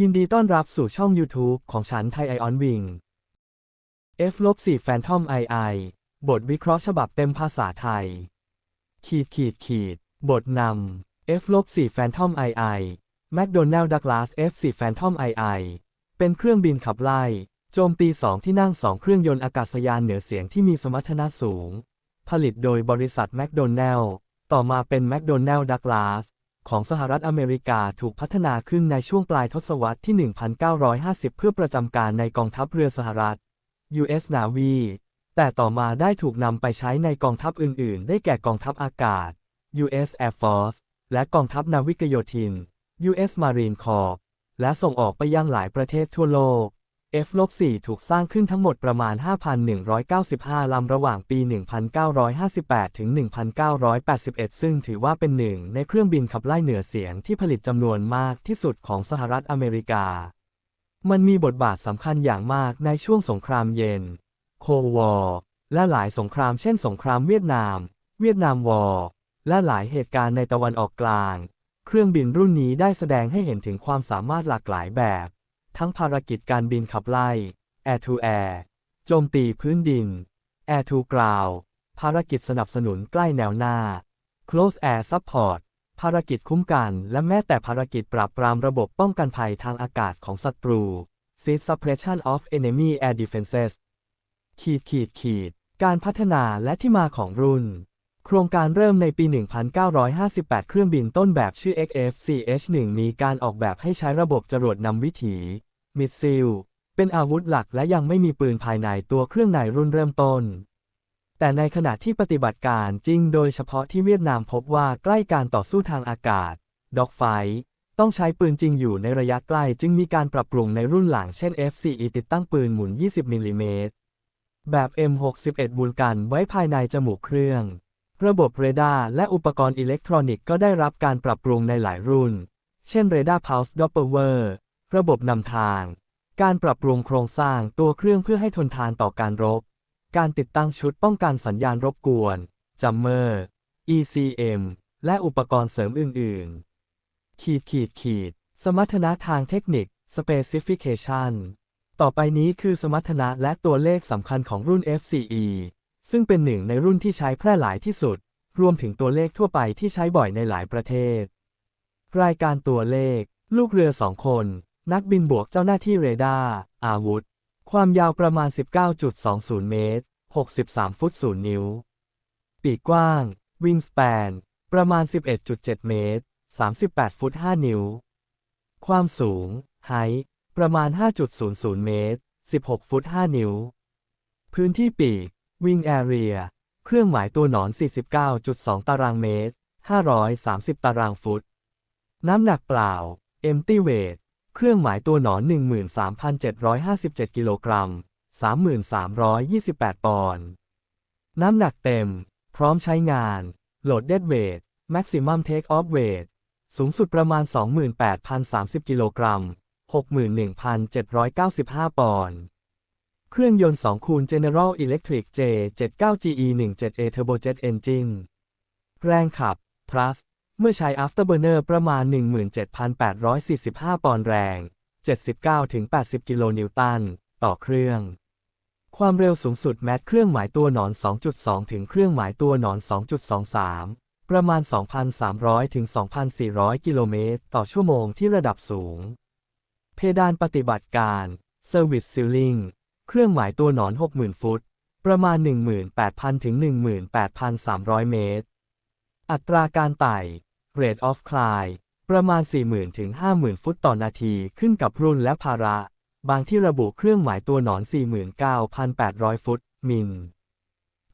ยินดีต้อนรับสู่ช่อง YouTube ของฉันไทยไอออนวิง F-4 Phantom II บทวิเคราะห์ฉบับเต็มภาษาไทย ขีดขีดขีด บทนำ F-4 Phantom II McDonnell Douglas F4 Phantom II เป็นเครื่องบินขับไล่ โจมตีสองที่นั่งสองเครื่องยนต์อากาศยานเหนือเสียงที่มีสมรรถนะสูง ผลิตโดยบริษัท McDonnell ต่อมาเป็น McDonnell Douglas ของสหรัฐอเมริกาถูกพัฒนาขึ้นในช่วงปลายทศวรรษที่ 1950 เพื่อประจำการในกองทัพเรือสหรัฐ U.S. Navy แต่ต่อมาได้ถูกนำไปใช้ในกองทัพอื่น ๆ ได้แก่กองทัพอากาศ U.S. Air Force และกองทัพนาวิกโยธิน U.S. Marine Corps และส่งออกไปยังหลายประเทศทั่วโลก F-4 ถูกสร้างขึ้นทั้งหมดประมาณ 5,195 ลำระหว่างปี 1958 ถึง 1981 ซึ่งถือว่าเป็นหนึ่งในเครื่องบินขับไล่เหนือเสียงที่ผลิตจำนวนมากที่สุดของสหรัฐอเมริกา มันมีบทบาทสำคัญอย่างมากในช่วงสงครามเย็น โควอร์และหลายสงครามเช่นสงครามเวียดนาม เวียดนามวอร์และหลายเหตุการณ์ในตะวันออกกลาง เครื่องบินรุ่นนี้ได้แสดงให้เห็นถึงความสามารถหลากหลายแบบ ทั้งภารกิจการบินขับไล่ Air to Air โจมตีพื้นดิน Air to Ground ภารกิจสนับสนุนใกล้แนวหน้า Close Air Support ภารกิจคุ้มกัน และแม้แต่ภารกิจปราบปรามระบบป้องกันภัยทางอากาศของศัตรู Seed Suppression of Enemy Air Defenses ขีดขีดขีด การพัฒนาและที่มาของรุ่น โครงการเริ่มในปี 1958 เครื่องบินต้นแบบชื่อ XF-CH-1 มีการออกแบบให้ใช้ระบบจรวดนำวิถี มิดซิล เป็นอาวุธหลักและยังไม่มีปืนภายในตัวเครื่องในรุ่นเริ่มต้น แต่ในขณะที่ปฏิบัติการจริงโดยเฉพาะที่เวียดนามพบว่าใกล้การต่อสู้ทางอากาศ ด็อกไฟต้องใช้ปืนจริงอยู่ในระยะใกล้จึงมีการปรับปรุงในรุ่นหลังเช่น F4E ติดตั้งปืนหมุน 20 มิลลิเมตร แบบ M61 บูลกันไว้ภายในจมูกเครื่อง ระบบเรดาร์และอุปกรณ์อิเล็กทรอนิกส์ก็ได้รับการปรับปรุงในหลายรุ่น เช่นเรดาร์ Pulse Doppler ระบบนำทาง การปรับปรุงโครงสร้างตัวเครื่องเพื่อให้ทนทานต่อการรบ การติดตั้งชุดป้องกันสัญญาณรบกวนจัมเมอร์ ECM และอุปกรณ์เสริมอื่น ๆ ขีดขีดขีด สมรรถนะทางเทคนิค Specification ต่อไปนี้คือสมรรถนะและตัวเลขสำคัญของรุ่น FCE ซึ่งเป็นหนึ่งในรุ่นที่ใช้แพร่หลายที่สุด รวมถึงตัวเลขทั่วไปที่ใช้บ่อยในหลายประเทศ รายการตัวเลข ลูกเรือสองคน นักบินบวกเจ้าหน้าที่เรดาร์อาวุธ ความยาวประมาณ 19.20 เมตร 63 ฟุต 0 นิ้ว ปีกกว้าง Wingspan ประมาณ 11.7 เมตร 38 ฟุต 5 นิ้ว ความสูง Height ประมาณ 5.00 เมตร 16 ฟุต 5 นิ้ว พื้นที่ปีก Wing Area เครื่องหมายตัวหนอน 49.2 ตารางเมตร 530 ตารางฟุต น้ำหนักเปล่า Empty Weight เครื่องหมายตัวหนอน 13,757 กิโลกรัม 3,328 ปอนด์ น้ำหนักเต็ม พร้อมใช้งาน Loaded Weight Maximum Take Off Weight สูงสุดประมาณ 28,030 กิโลกรัม 61,795 ปอนด์ เครื่องยนต์2คูณ General Electric J79GE17A Turbojet Engine แรงขับ Thrust เมื่อใช้ Afterburner ประมาณ 17,845 ปอนด์แรง 79-80 กิโลนิวตัน ต่อเครื่อง ความเร็วสูงสุดแมทเครื่องหมายตัวหนอน 2.2 ถึงเครื่องหมายตัวหนอน 2.23 ประมาณ 2,300 ถึง 2,400 กิโลเมตร ต่อชั่วโมงที่ระดับสูง เพดานปฏิบัติการ Service Ceiling เครื่องหมายตัวหนอน 60,000 ฟุต ประมาณ 18,000 ถึง 18,300 เมตร อัตราการไต่ Rate of Climb ประมาณ 40,000 ถึง 50,000 ฟุตต่อนาทีขึ้นกับรุ่นและภาระ บางที่ระบุเครื่องหมายตัวหนอน 49,800 ฟุต มิล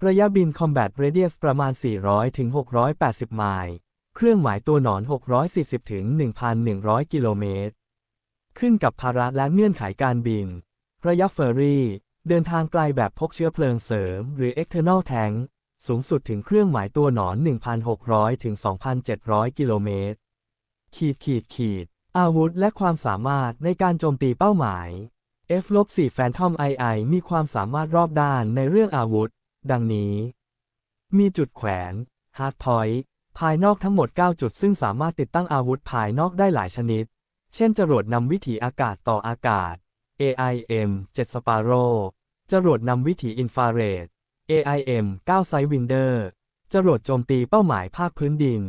ระยะบิน Combat Radius ประมาณ 400 ถึง 680 ไมล์ เครื่องหมายตัวหนอน 640 ถึง 1,100 กิโลเมตร ขึ้นกับภาระและเงื่อนไขการบิน ระยะเฟอร์รี่ เดินทางไกลแบบพกเชื้อเพลิงเสริม หรือ External Tank สูงสุดถึงเครื่องหมายตัวหนอน 1,600 ถึง 2,700 กิโลเมตร ขีดขีดขีด อาวุธและความสามารถในการโจมตีเป้าหมาย F-4 Phantom II มีความสามารถรอบด้านในเรื่องอาวุธ ดังนี้ มีจุดแขวน Hard Point ภายนอกทั้งหมด 9 จุด ซึ่งสามารถติดตั้งอาวุธภายนอกได้หลายชนิด เช่นจรวดนำวิถีอากาศต่ออากาศ AIM 7 Sparrow จรวดนำวิถีอินฟราเรด AIM 9 Sidewinder จรวดโจมตีเป้าหมายภาคพื้นดิน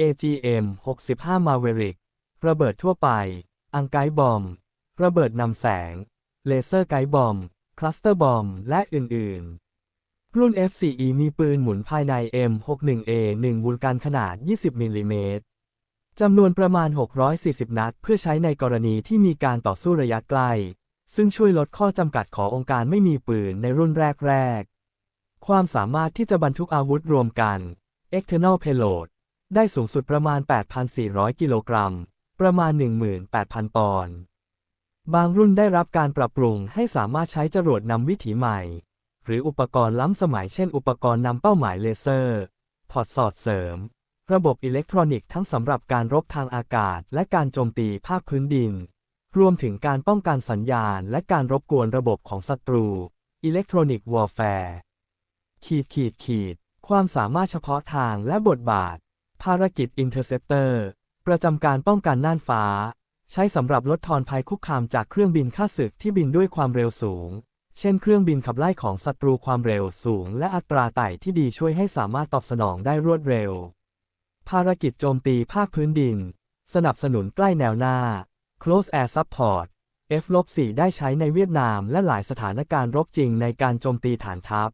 AGM 65 Maverick ระเบิดทั่วไป อังไกบอม ระเบิดนำแสง เลเซอร์ไกบอม คลัสเตอร์บอม และอื่น ๆ รุ่น F4E มีปืนหมุนภายใน M61A1 วูลกันขนาด 20 มิลลิเมตรจำนวนประมาณ 640 นัด เพื่อใช้ในกรณีที่มีการต่อสู้ระยะไกล ซึ่งช่วยลดข้อจำกัดขององค์การไม่มีปืนในรุ่นแรก ๆ ความสามารถที่จะบรรทุกอาวุธรวมกัน External Payload ได้สูงสุดประมาณ 8,400 กิโลกรัม ประมาณ 18,000 ปอนด์ บางรุ่นได้รับการปรับปรุงให้สามารถใช้จรวดนำวิถีใหม่ หรืออุปกรณ์ล้ำสมัยเช่นอุปกรณ์นำเป้าหมายเลเซอร์ พอร์ตสอดเสริม ระบบอิเล็กทรอนิกส์ทั้งสำหรับการรบทางอากาศ และการโจมตีภาคพื้นดิน รวมถึงการป้องกันสัญญาณและการรบกวนระบบของศัตรู อิเล็กทรอนิกส์วอร์แฟร์ขีดขีดขีด ความสามารถเฉพาะทางและบทบาท ภารกิจ Interceptor ประจำการป้องกันน่านฟ้า ใช้สำหรับลดทอนภัยคุกคามจากเครื่องบินข้าศึกที่บินด้วยความเร็วสูง เช่นเครื่องบินขับไล่ของศัตรูความเร็วสูง และอัตราไต่ที่ดีช่วยให้สามารถตอบสนองได้รวดเร็ว ภารกิจโจมตีภาคพื้นดิน สนับสนุนใกล้แนวหน้า Close Air Support F-4 ได้ใช้ในเวียดนามและหลายสถานการณ์รบจริงในการโจมตีฐานทัพ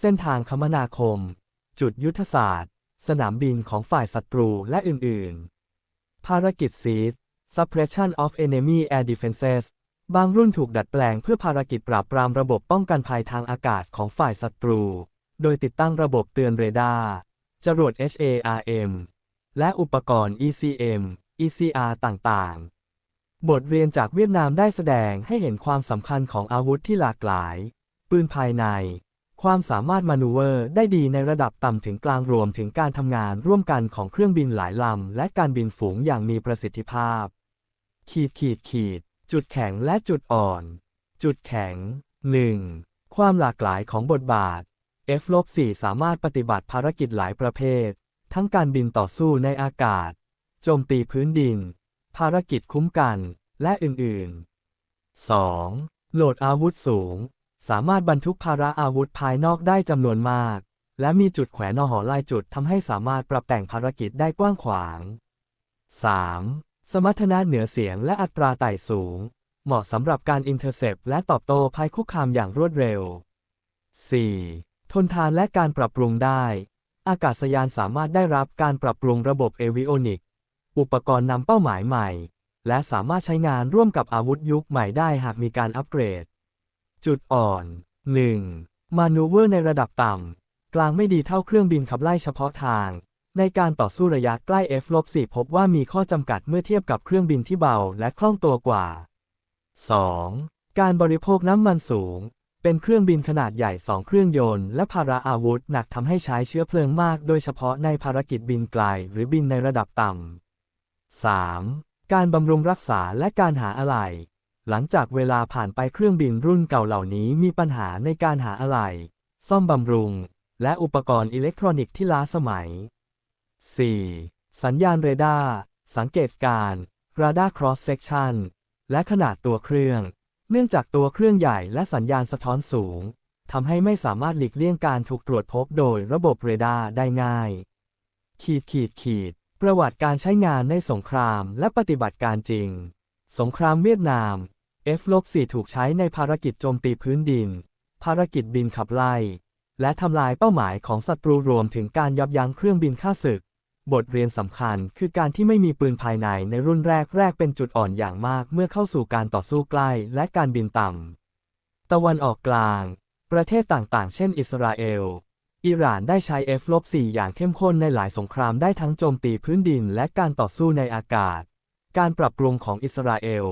เส้นทางคมนาคม จุดยุทธศาสตร์ สนามบินของฝ่ายศัตรูและอื่น ๆ ภารกิจ Siege Suppression of Enemy Air Defenses บางรุ่นถูกดัดแปลงเพื่อภารกิจปราบปรามระบบป้องกันภัยทางอากาศของฝ่ายศัตรู โดยติดตั้งระบบเตือนเรดาร์ จรวด HARM และอุปกรณ์ ECM ECR ต่าง ๆ บทเรียนจากเวียดนามได้แสดงให้เห็นความสำคัญของอาวุธที่หลากหลาย ปืนภายใน ความสามารถมานูเวอร์ได้ดีในระดับต่ำถึงกลางรวมถึงการทำงานร่วมกันของเครื่องบินหลายลำ และการบินฝูงอย่างมีประสิทธิภาพ ขีดขีดขีด จุดแข็งและจุดอ่อน จุดแข็ง 1. ความหลากหลายของบทบาท F-4 สามารถปฏิบัติภารกิจหลายประเภท ทั้งการบินต่อสู้ในอากาศ โจมตีพื้นดิน ภารกิจคุ้มกัน และอื่นๆ 2. โหลดอาวุธสูง สามารถบรรทุกภาระอาวุธภายนอกได้จำนวนมาก และมีจุดแขวนนอหอลายจุดทำให้สามารถปรับแต่งภารกิจได้กว้างขวาง 3. สมรรถนะเหนือเสียงและอัตราไต่สูง เหมาะสำหรับการอินเทอร์เซปและตอบโต้ภัยคุกคามอย่างรวดเร็ว 4. ทนทานและการปรับปรุงได้ อากาศยานสามารถได้รับการปรับปรุงระบบเอวิโอนิก อุปกรณ์นำเป้าหมายใหม่ และสามารถใช้งานร่วมกับอาวุธยุคใหม่ได้หากมีการอัปเกรด จุดอ่อน 1. มานูเวอร์ในระดับต่ำ กลางไม่ดีเท่าเครื่องบินขับไล่เฉพาะทาง ในการต่อสู้ระยะใกล้ F-4 พบว่ามีข้อจำกัดเมื่อเทียบกับเครื่องบินที่เบาและคล่องตัวกว่า 2. การบริโภคน้ำมันสูง เป็นเครื่องบินขนาดใหญ่สองเครื่องยนต์และภาระอาวุธหนักทำให้ใช้เชื้อเพลิงมาก โดยเฉพาะในภารกิจบินไกลหรือบินในระดับต่ำ 3. การบำรุงรักษาและการหาอะไหล่หลังจากเวลาผ่านไปเครื่องบินรุ่นเก่าเหล่านี้มีปัญหาในการหาอะไหล่ซ่อมบำรุง และอุปกรณ์อิเล็กทรอนิกส์ที่ล้าสมัย 4. สัญญาณเรดาร์ สังเกตการณ์ Radar Cross Section และขนาดตัวเครื่อง เนื่องจากตัวเครื่องใหญ่และสัญญาณสะท้อนสูงทำให้ไม่สามารถหลีกเลี่ยงการถูกตรวจพบโดยระบบเรดาร์ได้ง่าย ขีดขีดขีด ประวัติการใช้งานในสงครามและปฏิบัติการจริง สงครามเวียดนาม F-4 ถูกใช้ในภารกิจโจมตีพื้นดิน ภารกิจบินขับไล่ และทำลายเป้าหมายของศัตรูรวมถึงการยับยั้งเครื่องบินฆ่าศึก บทเรียนสำคัญคือการที่ไม่มีปืนภายในในรุ่นแรกแรกเป็นจุดอ่อนอย่างมากเมื่อเข้าสู่การต่อสู้ใกล้และการบินต่ำ ตะวันออกกลาง ประเทศต่างๆ เช่น อิสราเอล อิหร่านได้ใช้ F-4 อย่างเข้มข้นในหลายสงครามได้ทั้งโจมตีพื้นดินและการต่อสู้ในอากาศ การปรับปรุงของอิสราเอล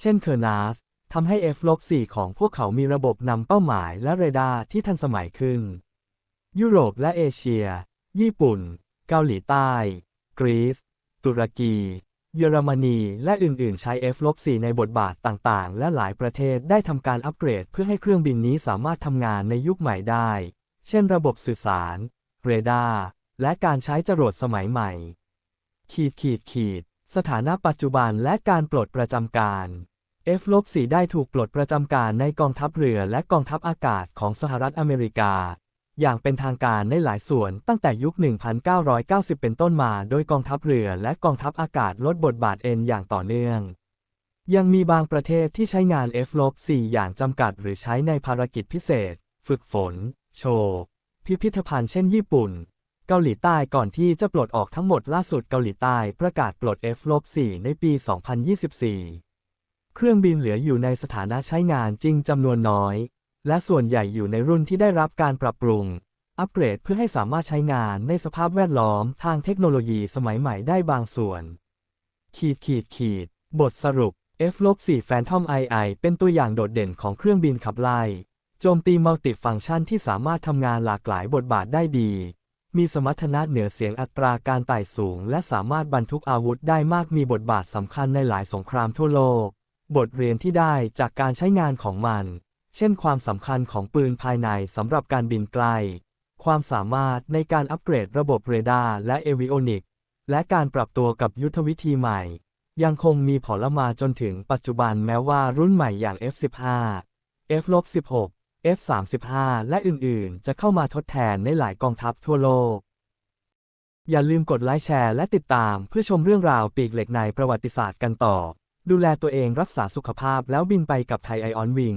เช่นเคอร์นาสทำให้ F-4 ของพวกเขามีระบบนำเป้าหมายและเรดาร์ที่ทันสมัยขึ้น ยุโรปและเอเชีย ญี่ปุ่น เกาหลีใต้ กรีซ ตุรกี เยอรมนี และอื่น ๆ ใช้ F-4 ในบทบาทต่าง ๆ และหลายประเทศได้ทำการอัปเกรดเพื่อให้เครื่องบินนี้สามารถทำงานในยุคใหม่ได้ เช่นระบบสื่อสาร เรดาร์ และการใช้จรวดสมัยใหม่ ขีดขีดขีด สถานะปัจจุบันและการปลดประจำการ F-4 ได้ถูกปลดประจำการในกองทัพเรือและกองทัพอากาศของสหรัฐอเมริกา อย่างเป็นทางการในหลายส่วนตั้งแต่ยุค 1990 เป็นต้นมาโดยกองทัพเรือและกองทัพอากาศลดบทบาทเอ็นอย่างต่อเนื่อง ยังมีบางประเทศที่ใช้งาน F-4 อย่างจำกัดหรือใช้ในภารกิจพิเศษ ฝึกฝน โชว์พิพิธภัณฑ์เช่นญี่ปุ่น เกาหลีใต้ก่อนที่จะปลดออกทั้งหมดล่าสุดเกาหลีใต้ประกาศปลด F-4 ในปี 2024 เครื่องบินเหลืออยู่ในสถานะใช้งานจริงจำนวนน้อย และส่วนใหญ่อยู่ในรุ่นที่ได้รับการปรับปรุง อัปเกรดเพื่อให้สามารถใช้งานในสภาพแวดล้อมทางเทคโนโลยีสมัยใหม่ได้บางส่วน ขีดขีดขีด บทสรุป F-4 Phantom II เป็นตัวอย่างโดดเด่นของเครื่องบินขับไล่ โจมตีมัลติฟังก์ชันที่สามารถทำงานหลากหลายบทบาทได้ดี มีสมรรถนะเหนือเสียงอัตราการไต่สูง และสามารถบรรทุกอาวุธได้มากมีบทบาทสำคัญในหลายสงครามทั่วโลก บทเรียนที่ได้จากการใช้งานของมัน เช่นความสำคัญของปืนภายในสำหรับการบินไกล ความสามารถในการอัปเกรดระบบเรดาร์และเอวิโอนิกและการปรับตัวกับยุทธวิธีใหม่ ยังคงมีผลมาจนถึงปัจจุบันแม้ว่ารุ่นใหม่อย่าง F15 F-16 F35 และอื่น ๆ จะเข้ามาทดแทนในหลายกองทัพทั่วโลก อย่าลืมกดไลค์แชร์และติดตามเพื่อชมเรื่องราวปีกเหล็กในประวัติศาสตร์กันต่อ ดูแลตัวเองรักษาสุขภาพแล้วบินไปกับไทยไอออนวิง